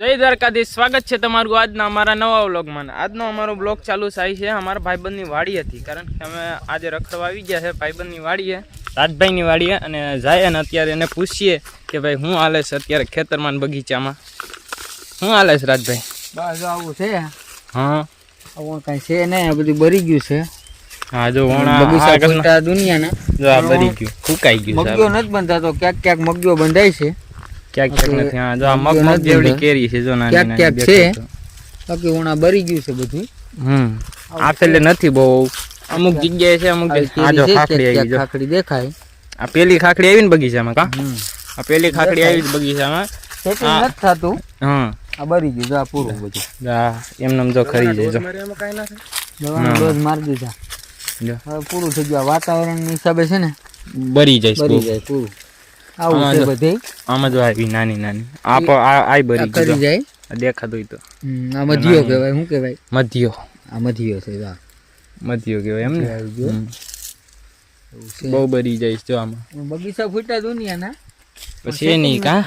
જય દ્વારકાધીશ. સ્વાગત છે તમારું આજના અમારા નવા વ્લોગમાં. આજનો અમારો બ્લોગ ચાલુ થાય છે. અમારા ભાઈબંધની વાડી હતી. કારણ કે અમે આજે રખડવા આવી ગયા છે ભાઈબંધની વાડીએ રાજભાઈની વાડીએ. અને જાય ને અત્યારે એને પૂછીએ કે ભાઈ હું હાલે છે અત્યારે ખેતરમાં બગીચામાં? હું હાલે છે રાજભાઈ. બસ આવું છે? હા. આવું કાંઈ છે નહીં. આ બધું બરી ગયું છે. હા જો બગીચા દુનિયાના. જો આ બરી ગયું. ફૂકાઈ ગયું મગ્યો નથી બંધાતો. ક્યાંક ક્યાંક મગ્યો બંધાય છે. ક્યાંક ક્યાંક નથી હા જો આ મગ મગ જેવડી કેરી છે જો નાની ક્યાંક નાની ક્યાંક છે. બાકી ઉણા બરી ગયું છે બધું. હમ. આપેલે નથી બહુ. અમુક જગ્યાએ છે અમુક આ જો ખાખડી આવી જો. ખાખડી દેખાય. આ પેલી ખાખડી આવી ને બગીચામાં કા? આ પેલી ખાખડી આવી બગીચામાં. ખેતી નથી થતું. હા આ બરી ગયું જો આ પૂરું બધું. હા એમનેમ જો ખરી જાય જો. દવાનો ડોઝ મારી દીધા. હવે પૂરું થઈ ગયું. વાતાવરણ હિસાબે છે ને બરી જાય બરી જાય પૂરું. આવું છે બધે. આમાં જો આવી નાની નાની. આ આ બરી કરી જાય? દેખાતું તો. આ મધ્યો કહેવાય શું કહેવાય? મધ્યો. આ મધ્યો છે આ. મધ્યો કહેવાય એમ ને. બહુ બરી જાય જો આમાં. બગીચા ફૂટા દુનિયાના. પછી એ નહીં કા.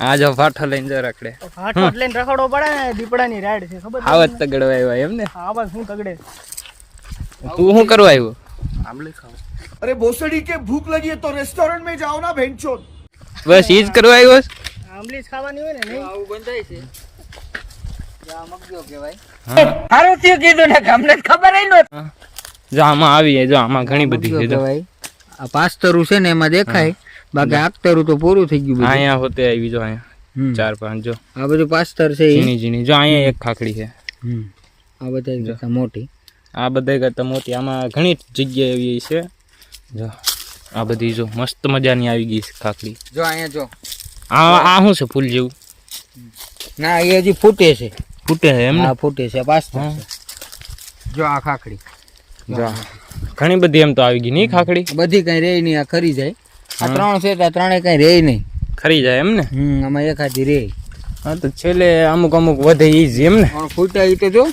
આ જો ફાટો લઈને જો રખડે. હાથોટ લઈને રખડવો પડે ને દીપડાની રાઈડ છે ખબર આવત તગડવા આવ્યા એમ ને? આ બસ તગડે? તું શું કરવા આવ્યો? આમલે ખાઓ. અરે ભોસડી કે ભૂખ લગી તો રેસ્ટોરન્ટ મે જાઓ ના ભેંચો બસ ઈજ કરવા આવ્યો આમલી ખાવાની હોય ને નહીં? આવું બંધાય છે. જા મગજો કે ભાઈ. હારો તે કીધું ને અમને ખબર ન જો આમાં આવી જો આમાં ઘણી બધી છે જો. ભાઈ આ પાસ્તરું છે ને એમાં દેખાય. બાકી આખતરું તો પૂરું થઈ ગયું અહીંયા હોતે આવી જો અહીંયા. ચાર પાંચ જો. આ બધું પાસ્તર છે ઝીણી ઝીણી. જો અહીંયા એક ખાખડી છે. આ બધા મોટી. આ બધા કરતા મોતી આમાં ઘણી જગ્યાએ એવી છે. જો આ બધી જો મસ્ત મજાની આવી ગઈ છે ખાખડી જો અહીંયા જો. આ આ શું છે ફૂલ જેવું? ના એ હજી ફૂટે છે. ફૂટે છે એમ ને? ફૂટે છે પાસ હા. જો આ ખાખડી જો ઘણી બધી એમ તો આવી ગઈ નહીં ખાખડી બધી કઈ રહી નહીં આ ખરી જાય. આ ત્રણ છે તો આ ત્રણે કઈ રહી નહીં ખરી જાય એમ ને? હમ આમાં એકાદી રહે હા તો છેલ્લે અમુક અમુક વધે એ જ એમ ને? ફૂટે ફૂટા તો જો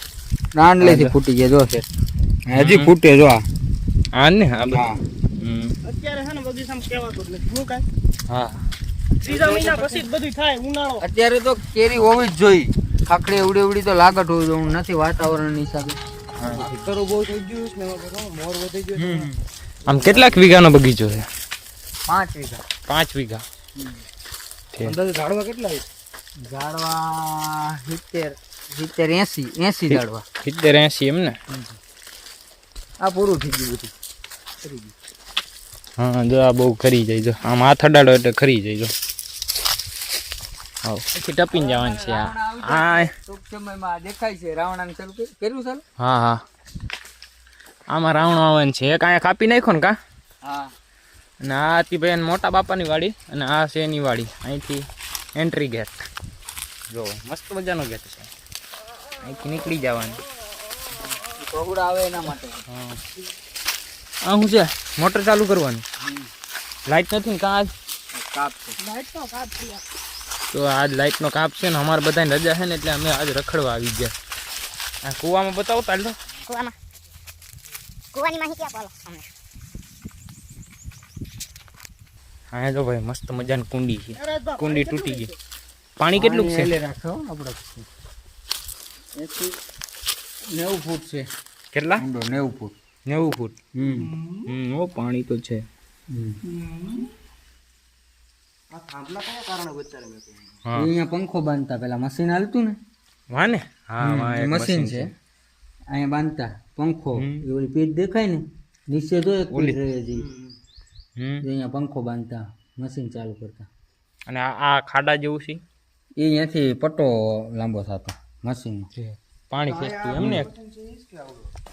નાનલેથી ફૂટી ગયા જો છે. હજી ફૂટે જો આ. આ ને આ હા. અત્યારે છે ને બગીચામાં કહેવાતું જ નથી. હું કાંઈ? હા. ત્રીજા મહિના પછી જ બધું થાય ઉનાળો. અત્યારે તો કેરી હોવી જ જોઈએ. ખાખડી એવડી એવડી તો લાગત હોવી જોઈએ. નથી વાતાવરણની હિસાબે. આમ કેટલાક વીઘાનો બગીચો છે? પાંચ વીઘા. પાંચ વીઘા. ઠીક. ઝાડવા કેટલા ઝાડવા સિત્તેર સિત્તેર એસી એસી ઝાડવા. સિત્તેર એસી એમ ને? આ પૂરું થઈ ગયું બધું. હા જો આ બહુ ખરી જાય જો. આમ હાથ અડાડો એટલે ખરી જાય જો. પછી ટપીને જવાનું છે આ. આ ટૂંક સમયમાં દેખાય છે રાવણાને ચાલુ કર્યું? કર્યું ચાલુ? હા હા. આમાં રાવણ આવવાનું છે. એક અહીંયા કાપી નાખ્યો ને કા? હા. અને આ હતી ભાઈ મોટા બાપાની વાડી અને આ છે એની વાડી. અહીંથી એન્ટ્રી ગેટ જો મસ્ત મજાનો ગેટ છે. અહીંથી નીકળી જવાનું. પહોળા આવે એના માટે. આ શું છે? મોટર ચાલુ કરવાની. લાઈટ નથી ને કાં કાપ છે. લાઈટનો કાપ થયા તો આજ લાઈટનો કાપ છે ને અમારે બધાને રજા છે ને એટલે અમે આજ રખડવા આવી ગયા. આ કૂવામાં બતાવો તાલ કુવામાં. કુવાની માહિતી આપો અમને. અહીંયા જો ભાઈ મસ્ત મજાની કુંડી છે. કુંડી તૂટી ગઈ. પાણી કેટલું છે? રાખો આપણે નેવું ફૂટ છે. કેટલા? ઊંડો નેવું ફૂટ. નેવું ફૂટ. હમ. હમ ઓ પાણી તો છે. અહીંયા પંખો બાંધતા પેલા મશીન હાલતું ને? વાહ ને? હા મશીન છે. અહીંયા બાંધતા પંખો. એ ઓલી પીઠ દેખાય ને? નીચે તો એક પીઠ રહે છે. અહીંયા પંખો બાંધતા મશીન ચાલુ કરતા. અને આ આ ખાડા જેવું છે? એ અહીંયાથી પટ્ટો લાંબો થતો મશીન પાણી ખેંચતું એમ ને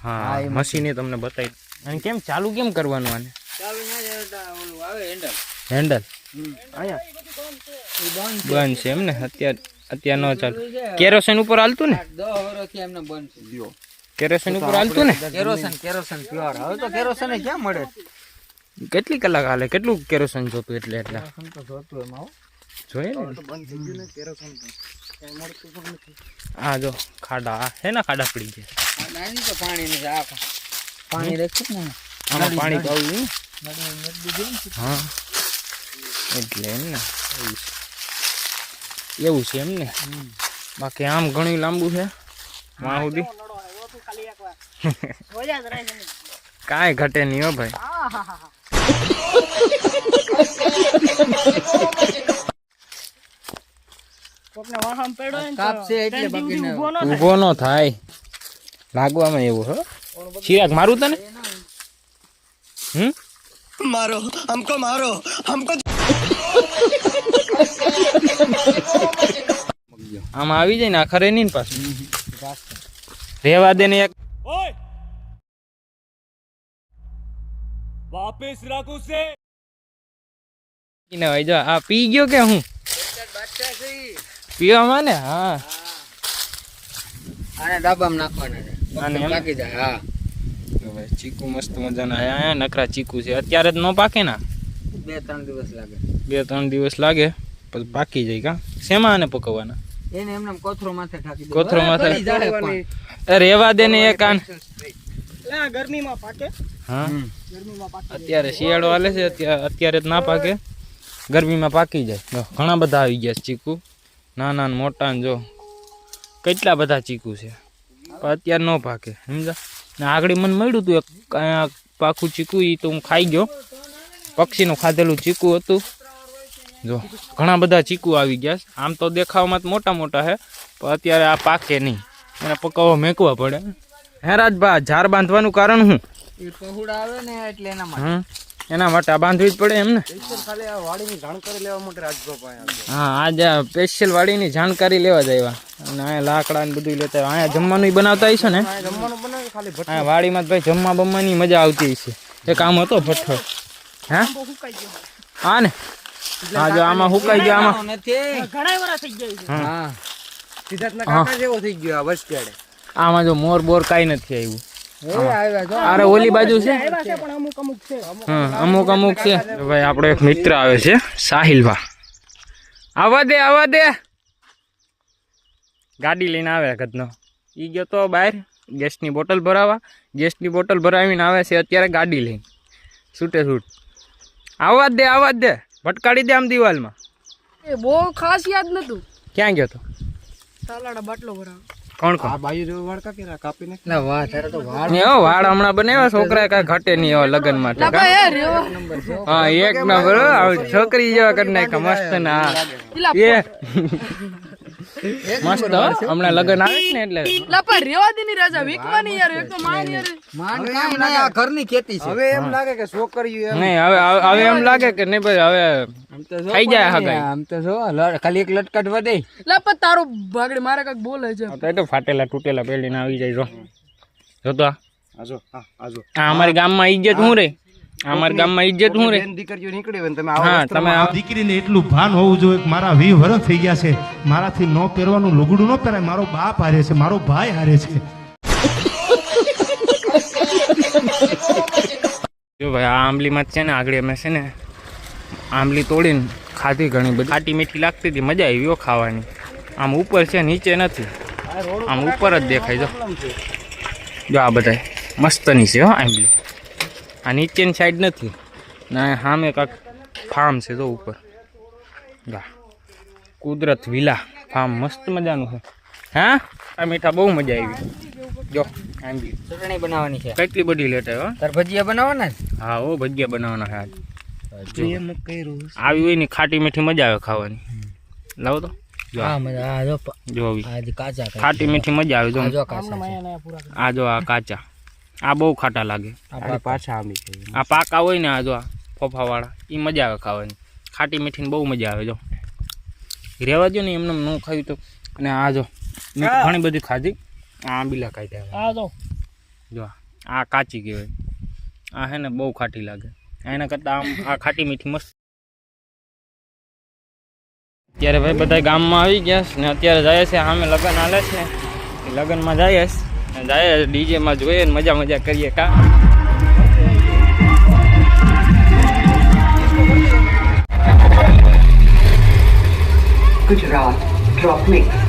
હા, મશીને તમને બતાવી અને કેમ ચાલુ કેમ કરવાનું આને? ચાલુ ના ઓલું આવે હેન્ડલ હેન્ડલ બંધ બંધ છે એમ ને અત્યારે અત્યારે ન ચાલુ. કેરોસીન ઉપર હાલતું ને? દસ વર્ષથી એમને બંધ છે. કેરોસીન ઉપર હાલતું ને? કેરોસીન કેરોસીન પ્યોર હવે તો કેરોસન ક્યાં મળે? કેટલી કલાક હાલે? કેટલું કેરોસીન જોતું એટલે એટલે? જોતું એમાં જોઈએ ને? હા જો ખાડા આ શેના ખાડા પડી ગયા. આ નાની તો પાણી ની આ પાણી રેખું ને આમાં પાણી પાવું નદી નદી દીધી ને હા. એટલે એમ ને. એવું છે. એવું છે એમ ને. બાકી આમ ઘણું લાંબુ છે. વાં સુધી નડો આવ્યો તું ખાલી એકવાર. જોયા જ રહે છે ને. કાંઈ ઘટે નહીં હો ભાઈ. આહાહાહા. કોકને વાહમ પડ્યો હોય ને તો કાપશે એટલે ત્રણ બાકી દિવસથી ના ઊભો ન થાય. ઊભો ન થાય લાગવામાં એવું હો ચિરાગ મારું તને હમ मारो हमको मारो हमको આમાં આવી જાય ને આ ખરે નહીં ને પાછું રેવા દે ને એક ને ભાઈ જો આ પી ગયો કે હું પીવામાં ને? હા. આને ડાબામાં નાખવાના છે. આને? પાકી જાય હા. ચીકુ મસ્ત મજાના આયા નકરા ચીકુ છે. અત્યારે જ ન પાકે ના? બે ત્રણ દિવસ લાગે. બે ત્રણ દિવસ લાગે પછી પાકી જાય કા? શેમાં આને પકવવાના? એને એમને કોથરો માથે ઠાકી દે કોથરો માથે? રેવા દે ને એક આન. ગરમીમાં પાકે? હા? હમ. ગરમીમાં પાકે. અત્યારે શિયાળો હાલે છે અત્યારે અત્યારે જ ના પાકે. ગરમીમાં પાકી જાય. ઘણા બધા આવી ગયા છે ચીકુ. નાના ને મોટા ને જો કેટલા બધા ચીકુ છે. અત્યારે ન પાકે સમજા ને આગળ મને મળ્યું હતું એક પાકું ચીકુ એ તો હું ખાઈ ગયો. પક્ષીનું ખાધેલું ચીકુ હતું. જો ઘણા બધા ચીકુ આવી ગયા છે. આમ તો દેખાવામાં તો મોટા મોટા છે પણ અત્યારે આ પાકે નહીં. એને પકાવવા મેકવા પડે. હે રાજભા ઝાર બાંધવાનું કારણ શું? આવે ને એટલે એના એના માટે આ બાંધવી જ પડે એમ ને ખાલી આ વાડીની જાણકારી લેવા માટે હા આજે સ્પેશિયલ વાડીની જાણકારી લેવા જ આવ્યા અને અહીંયા લાકડા ને બધું લેતા અહીંયા જમવાનું ય બનાવતા હશે ને? અહીંયા વાડીમાં ભાઈ જમવા બમવાની મજા આવતી હશે. એ કામ હતો ભઠ્ઠો. હે? બહુ સુકાઈ ગયો. હા ને? હા જો આમાં હુકાઈ ગયો આમાં. નથી. ઘણા વરા થઈ જાય હા. સિદ્ધાર્થના કાકા જેવો થઈ ગયો આ વસકેડે આમાં જો મોર બોર કાંઈ નથી આવ્યું. અરે ઓલી બાજુ છે. અમુક અમુક છે. ભાઈ આપણો એક મિત્ર આવે છે સાહિલભા. આવા દે આવવા દે. ગાડી લઈને આવે કદનો ઈ ગયો તો બહાર ગેસની બોટલ ભરાવા. ગેસની બોટલ ભરાવીને આવે છે અત્યારે ગાડી લઈને. છૂટે છૂટ. આવવા દે આવવા દે. ભટકાડી દે આમ દિવાલમાં. એ બહુ ખાસ યાદ નતું. ક્યાં ગયો તો? સાલાડા બાટલો ભરાવ. કોણ કોણ? બાજુ જેવો વાળ કાપી ના કાપીને ના વાહ તારે તો વાળ ને હો વાળ હમણાં બનાવ્યા છોકરા કાંઈ ઘટે નહીં હવે લગન માટે? હા. એક નંબર છોકરી જેવા કરી નાખ્યા મસ્ત ના એ. મસ્ત. હમણાં લગ્ન આવે ને એટલે. લપર રેવા દે ની રાજા વીકવાની યાર એક તો માન યાર. માન કામ ના આ ઘરની ખેતી છે. હવે એમ લાગે કે છોકરીઓ નહીં હવે હવે- એમ લાગે કે નહીં ભાઈ હવે જો થઈ જાય હગાઈ. આમ તો જો ખાલી એક લટકટ વધે. તારો ભાગડે મારે કંઈક બોલે છે. તો તો ફાટેલા તૂટેલા પેલીને આવી જાય જો. જો તો આજો હા આજો આ અમારી ગામમાં ઇજ્જત હું રે? અમારા ગામમાં ઇજ્જત હું રે? દીકરીઓ નીકળી હોય ને તમે હા તમે દીકરીને એટલું ભાન હોવું જોઈએ કે મારા વી વરસ થઈ ગયા છે. મારાથી ન પહેરવાનું લુગડું ન પહેરાય મારો બાપ હારે છે મારો ભાઈ હારે છે. જો ભાઈ આ આંબલીમાં જ છે ને આગળ અમે છે ને આંબલી તોડીને ખાધી ઘણી બધી. ખાટી મીઠી લાગતી હતી મજા આવી હો ખાવાની. આમ ઉપર છે નીચે નથી. આમ ઉપર જ દેખાય જો. જો આ બધા મસ્તની છે હો આંબલી. આ નીચેની સાઈડ નથી. ના સામે કાંક ફાર્મ છે જો ઉપર. ગા કુદરત વિલા ફાર્મ મસ્ત મજાનું છે. હા? આ મીઠા બહુ મજા આવી. જો આંબલી. ચટણી બનાવવાની છે. કેટલી બધી લેટ આવ્યો તાર ભજીયા બનાવવાના હા ઓ ભજીયા બનાવવાના છે આવી હોય ને ખાટી મીઠી મજા આવે ખાવાની. લાવો તો. ખાટી મીઠી મજા આવે જો. આ જો આ કાચા. આ બહુ ખાટા લાગે. આ પાછા આ પાકા હોય ને આ જો આ ફોફાવાળા એ મજા આવે ખાવાની. ખાટી મીઠીને બહુ મજા આવે જો. રહેવા દો ને એમને ન ખાવી તો. અને આ જો મેં ઘણી બધી ખાધી. આ આંબીલા ખાધા આ જો આ. આ કાચી કહેવાય. આ હે ને બહુ ખાટી લાગે. એના કરતાં આમ આ ખાટી મીઠી મસ્ત. અત્યારે ભાઈ બધા ગામમાં આવી ગયા છે ને અત્યારે જાય છે, સામે લગ્ન હાલે છે. ને લગ્નમાં જાય છે. જાય ડીજેમાં જોઈએ ને મજા મજા કરીએ કા. Gujarat drop Mix.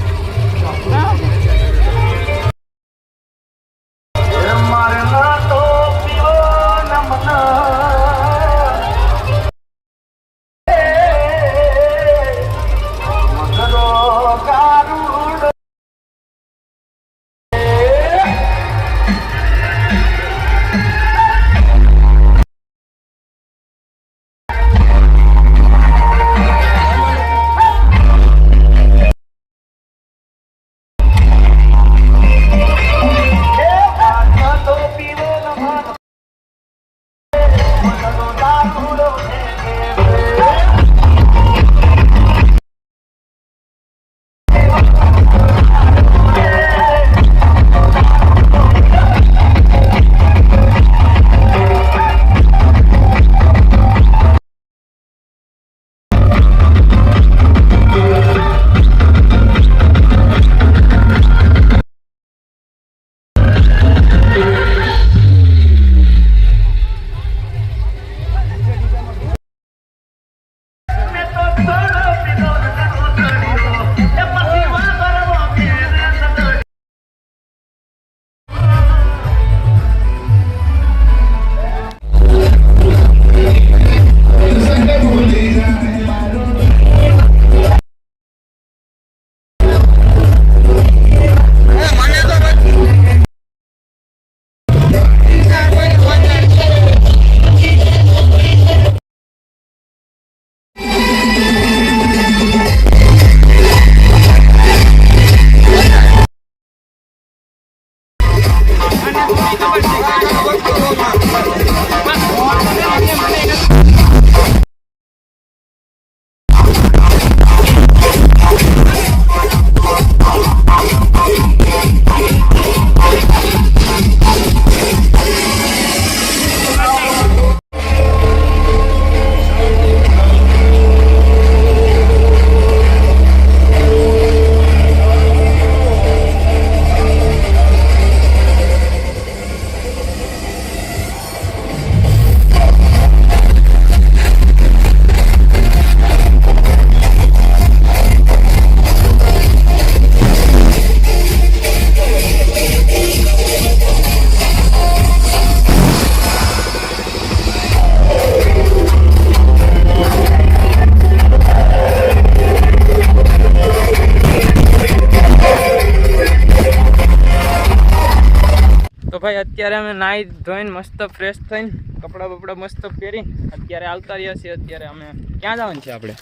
અત્યારે અમે નાહી ધોઈને મસ્ત ફ્રેશ થઈને કપડાં બપડા મસ્ત પહેરીને અત્યારે આવતા રહ્યા છીએ. અત્યારે અમે ક્યાં જવાનું છે આપણે?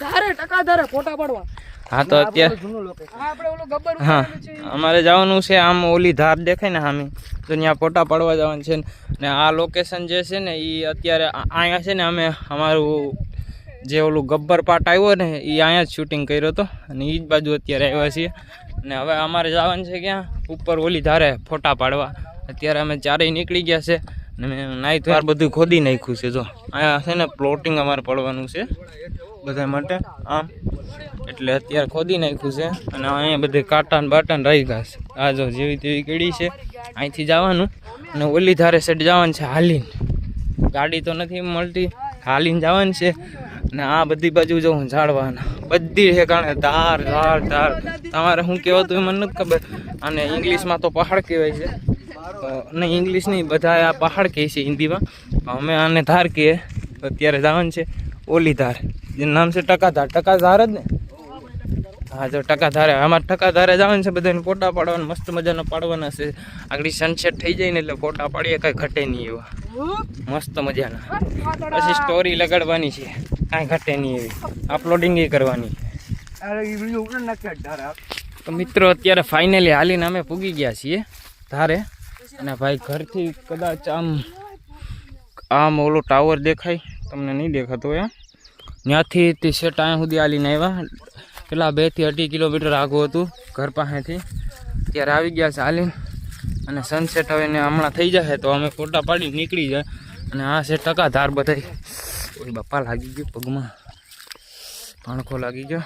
ધારે ટકા ધારે ફોટા પાડવા. હા તો અત્યારે હા આપણે ઓલો ગબ્બર હા ઉતારેલું છે ઈ. અમારે જવાનું છે આમ ઓલી ધાર દેખાય ને સામે તો ત્યાં ફોટા પાડવા જવાનું છે. ને આ લોકેશન જે છે ને એ અત્યારે અહીંયા છે ને અમે અમારું જે ઓલું ગબ્બર પાર્ટ આવ્યો ને એ અહીંયા જ શૂટિંગ કર્યો હતો. અને એ જ બાજુ અત્યારે આવ્યા છીએ. અને હવે અમારે જવાનું છે ક્યાં? ઉપર ઓલી ધારે ફોટા પાડવા. અત્યારે અમે ચારેય નીકળી ગયા છે અને મેં નાઈ ધાર બધું ખોદી નાખ્યું છે, જો. અહીંયા છે ને પ્લોટિંગ અમારે પડવાનું છે બધા માટે. આમ એટલે અત્યારે ખોદી નાખ્યું છે અને અહીંયા બધે કાંટા ને રહી ગયા છે. આ જો જેવી તેવી કીડી છે, અહીંથી જવાનું અને ઓલી ધારે સેટ જવાનું છે હાલીને. ગાડી તો નથી મળતી, હાલીને જવાનું છે અને આ બધી બાજુ જો હું ઝાડવાના. બધી ઠેકાણે ધાર ધાર ધાર. તમારે શું કહેવાતું એ મને નથી ખબર. અને ઇંગ્લિશમાં તો પહાડ કહેવાય છે. નહીં ઇંગ્લિશ નહીં બધા આ પહાડ કહે છે હિન્દીમાં. અમે આને ધાર કહીએ તો અત્યારે જવાનું છે ઓલી ધાર જેનું નામ છે ટકાધાર. ટકાધાર જ ને? હા જો ટકાધારે. અમારે ટકાધારે જવાનું છે બધાને ફોટા પાડવાના મસ્ત મજાના પાડવાના છે. આગળ સનસેટ થઈ જાય ને એટલે ફોટા પાડીએ કાંઈ ઘટે નહીં એવા. મસ્ત મજાના. પછી સ્ટોરી લગાડવાની છે. કાંઈ ઘટે નહીં એવી. અપલોડિંગ કરવાની. તો મિત્રો અત્યારે ફાઇનલી હાલીને અમે પૂગી ગયા છીએ ધારે. અને ભાઈ ઘરથી કદાચ આમ આમ ઓલો ટાવર દેખાય તમને નહીં દેખાતો એમ? ત્યાંથી તે સેટ અહીંયા સુધી આલીને આવ્યા કેટલા બેથી અઢી કિલોમીટર આગું હતું ઘર પાસેથી. ત્યારે આવી ગયા છે આલીને. અને સનસેટ હવે ને હમણાં થઈ જશે તો અમે ફોટા પાડી નીકળી જાય. અને આ છે ટકા ધાર બધાય. ઓય બાપા લાગી ગયું પગમાં. પાણખો લાગી ગયો.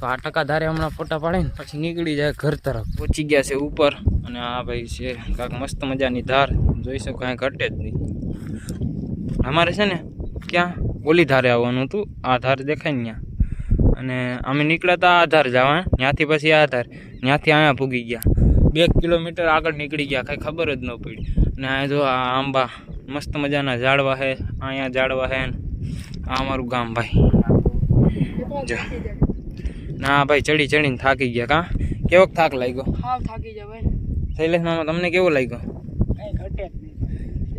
તો આ ટકા ધારે હમણાં ફોટા પાડીને પછી નીકળી જાય ઘર તરફ. પહોંચી ગયા છે ઉપર. અને આ ભાઈ છે, કાંક મસ્ત મજાની ધાર. જોઈ શકો, કાંઈ ઘટે જ નહીં. અમારે છે ને, ક્યાં? ઓલી ધારે આવવાનું હતું, આ ધાર દેખાય ને ત્યાં. અને અમે નીકળ્યા હતા આ ધાર જવા ત્યાંથી પછી આ ધાર. ત્યાંથી અહીંયા પૂગી ગયા. બે કિલોમીટર આગળ નીકળી ગયા, કાંઈ ખબર જ ન પડી. અને આ જો આ આંબા, મસ્ત મજાના ઝાડવા છે અહીંયા ઝાડવા છે આ અમારું ગામ ભાઈ. જો. ના ભાઈ, ચડી ચડીને થાકી ગયા, કાં? કેવો થાક લાગ્યો? હા થાકી જાય ભાઈ. શૈલેષ મામા તમને કેવો લાગ્યો?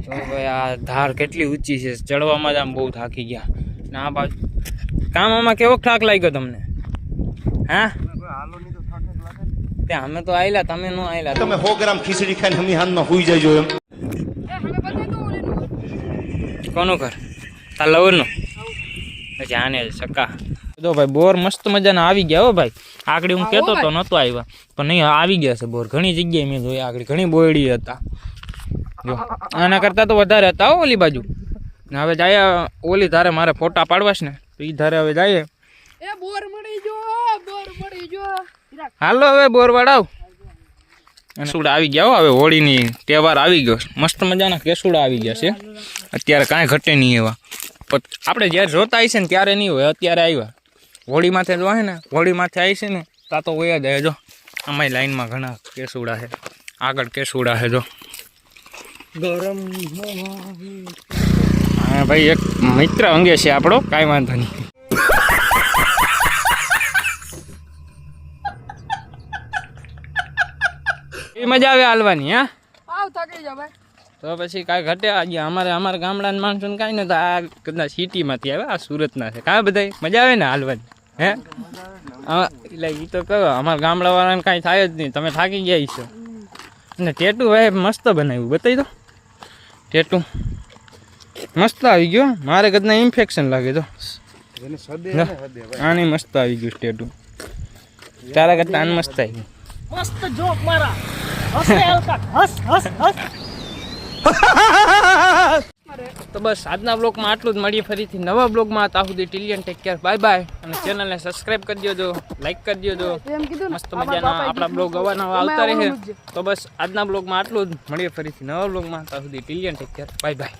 તો ભાઈ આ ધાર કેટલી ઊંચી છે ચડવામાં જ આમ બહુ થાકી ગયા. ને આ બાજુ કામ આમાં કેવો થાક લાગ્યો તમને? હા? ત્યાં અમે તો આયલા તમે નો આયલા. તમે સો ગ્રામ ખીચડી ખાઈને હમી હાથમાં હુઈ જજો એમ. કોનો ઘર તાર લવરનું? પછી આને જ સકા. જો ભાઈ બોર મસ્ત મજાના આવી ગયા હો ભાઈ. આગળ હું કહેતો તો નહોતો આવ્યા પણ નહીં આવી ગયા છે બોર. ઘણી જગ્યાએ મેં જોઈ આગળ ઘણી બોયડી હતા. જો આના કરતાં તો વધારે હતા હો ઓલી બાજુ. ને હવે જાય ઓલી ધારે મારે ફોટા પાડવા છે ને તો એ ધારે હવે જાય. એ બોર મળી જો બોર મળી જો ઈરા, હાલો હવે બોર વડાવ કેસુડા આવી ગયા હો હવે હોળીની તહેવાર આવી ગયો. મસ્ત મજાના કેસુડા આવી ગયા છે. અત્યારે કાંઈ ઘટે નહીં એવા. આપણે જ્યારે જોતા આવીશે ને ત્યારે નહીં હોય અત્યારે આવ્યા. હોળી માથે જો હે ને હોળી માથે આવી છે ને તા તો હોય જ જો. અમારી લાઈનમાં ઘણા કેસુડા છે. આગળ કેસુડા છે જો. ગરમ હા ભાઈ એક મિત્ર અંગે છે આપણો કાંઈ વાંધો નહીં. મજા આવે હાલવાની હા? જાય તો પછી કાંઈ ઘટે આજે અમારે અમારા ગામડાના માણસોને કાંઈ નથી આ કદાચ સિટીમાંથી આવે આ સુરતના છે. કાં બધા મજા આવે ને હાલવાની? હે? હા એટલે એ તો કહો અમારા ગામડાવાળાને કાંઈ થાય જ નહીં. તમે થાકી ગયા છો અને ટેટુ ભાઈ મસ્ત બનાવ્યું. બતાવી દો. ટેટુ. મસ્ત આવી ગયો. મારે કદના ઇન્ફેક્શન લાગે તો. આની મસ્ત આવી ગયું ટેટુ. તારા કરતા આન મસ્ત આવી ગયું તો બસ આજના બ્લોગમાં આટલું જ. મળીએ ફરીથી નવા બ્લોગમાં ત્યાં સુધી till then take care bye bye અને ચેનલને સબસ્ક્રાઇબ કરી દેજો લાઈક કરી ને મસ્ત મજાના આપણા બ્લોગ અવાનવા આવતા રહે. તો બસ આજના બ્લોગમાં આટલું જ. મળીએ ફરીથી નવા બ્લોગમાં ત્યાં સુધી till then take care bye bye